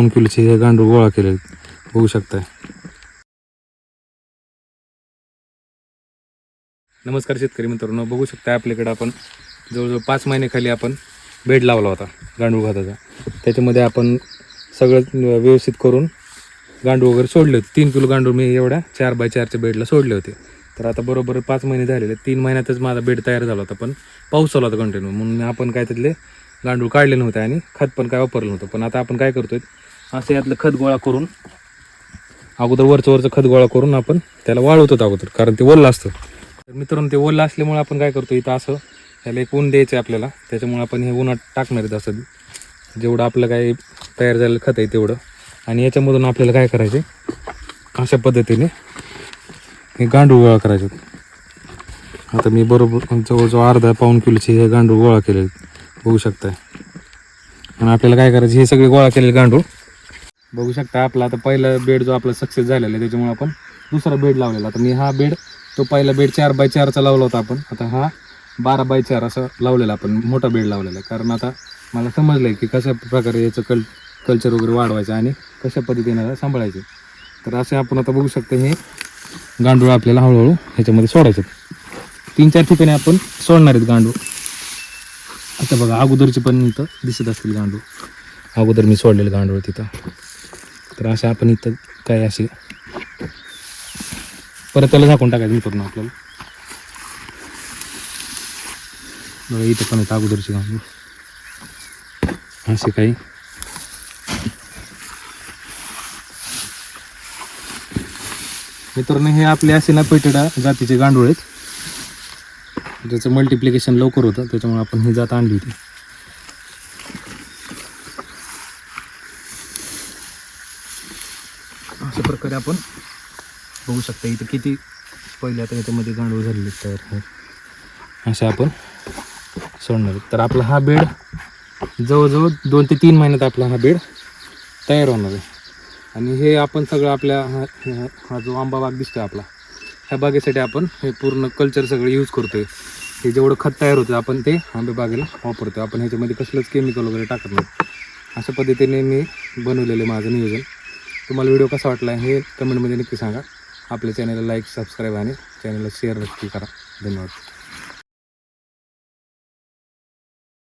दोन किलोचे हे गांडूळ गोळा केले बघू शकताय. नमस्कार शेतकरी मित्रांनो बघू शकता आपल्याकडे आपण जवळजवळ पाच महिन्याखाली आपण बेड लावला होता गांडूळ खताचा. त्याच्यामध्ये आपण सगळं व्यवस्थित करून गांडूळ वगैरे सोडले होते. तीन किलो गांडूळ मी एवढ्या चार बाय चारच्या बेडला सोडले होते. तर आता बरोबर पाच महिने झालेले तीन महिन्यातच माझा बेड तयार झाला होता पण पाऊस चालू होता कंटिन्यू म्हणून आपण काय त्यातले गांडूळ काढले नव्हते आणि खत पण काय वापरलं नव्हतं. पण आता आपण काय करतोय असं यातलं खत गोळा करून अगोदर वरचं वरचं खत गोळा करून आपण त्याला वाळवतो अगोदर कारण ते ओललं असतं. तर मित्रांनो ते ओललं असल्यामुळे आपण काय करतो इथं असं त्याला एक ऊन द्यायचं आहे आपल्याला त्याच्यामुळे आपण हे उन्हात टाकणार आहेत असं. जेवढं आपलं काय तयार झालेलं खत आहे तेवढं. आणि याच्यामधून आपल्याला काय करायचे अशा पद्धतीने हे गांडूळ गोळा करायचे आता मी बरोबर जवळजवळ अर्धा पाऊन किलोचे हे गांडूळ गोळा केले बघू शकताय. आणि आपल्याला काय करायचं हे सगळे गोळा केलेले गांडूळ बघू शकता आपला आता पहिला बेड जो आपला सक्सेस झालेला आहे त्याच्यामुळे आपण दुसरा बेड लावलेला. आता मी हा बेड तो पहिला बेड चार बाय चारचा लावला होता आपण. आता हा बारा बाय चार असा लावलेला आपण मोठा बेड लावलेला. आहे कारण आता मला समजलं आहे की कशा प्रकारे याचं कल कल्चर वगैरे वाढवायचं आणि कशा पद्धतीने सांभाळायचं. तर असे आपण आता बघू शकतो हे गांडूळ आपल्याला हळूहळू ह्याच्यामध्ये सोडायचे. तीन चार ठिकाणी आपण सोडणार आहेत गांडूळ. आता बघा अगोदरचे पण इथं दिसत असतील गांडूळ. अगोदर मी सोडलेलं गांडूळ तिथं. तर असे आपण इथं काय असे परत त्याला झाकून टाकायचं पूर्ण आपल्याला. इथं पण आहेत अगोदरचे गांडूळ असे काही. मित्रांनो हे आपले असे ना पेटडा जातीचे गांडूळ आहेत. ज्याचं मल्टिप्लिकेशन लवकर होतं त्याच्यामुळे आपण ही जात आणली होती. अशा प्रकारे आपण बघू शकता इथं किती पहिले आता याच्यामध्ये गांडूळ झालेले तयार असे आपण सोडणार तर आपला हा बेड जवळजवळ दोन ते तीन महिन्यात आपला हा बेड तयार होणार आहे. आणि हे आपण सगळं आपल्या हा हा- जो आंबा बाग दिसतोय आपला ह्या बागेसाठी आपण हे पूर्ण कल्चर सगळं यूज करतोय. हे जेवढं खत तयार होतं आपण ते आंबे बागेला वापरतो आपण ह्याच्यामध्ये कसलंच केमिकल वगैरे टाकत नाही. अशा पद्धतीने मी बनवलेलं आहे माझं नियोजन. तुम्हाला व्हिडिओ कसा वाटला हे कमेंटमध्ये नक्की सांगा. आपल्या चॅनलला लाईक सबस्क्राईब आणि चॅनलला शेअर नक्की करा. धन्यवाद.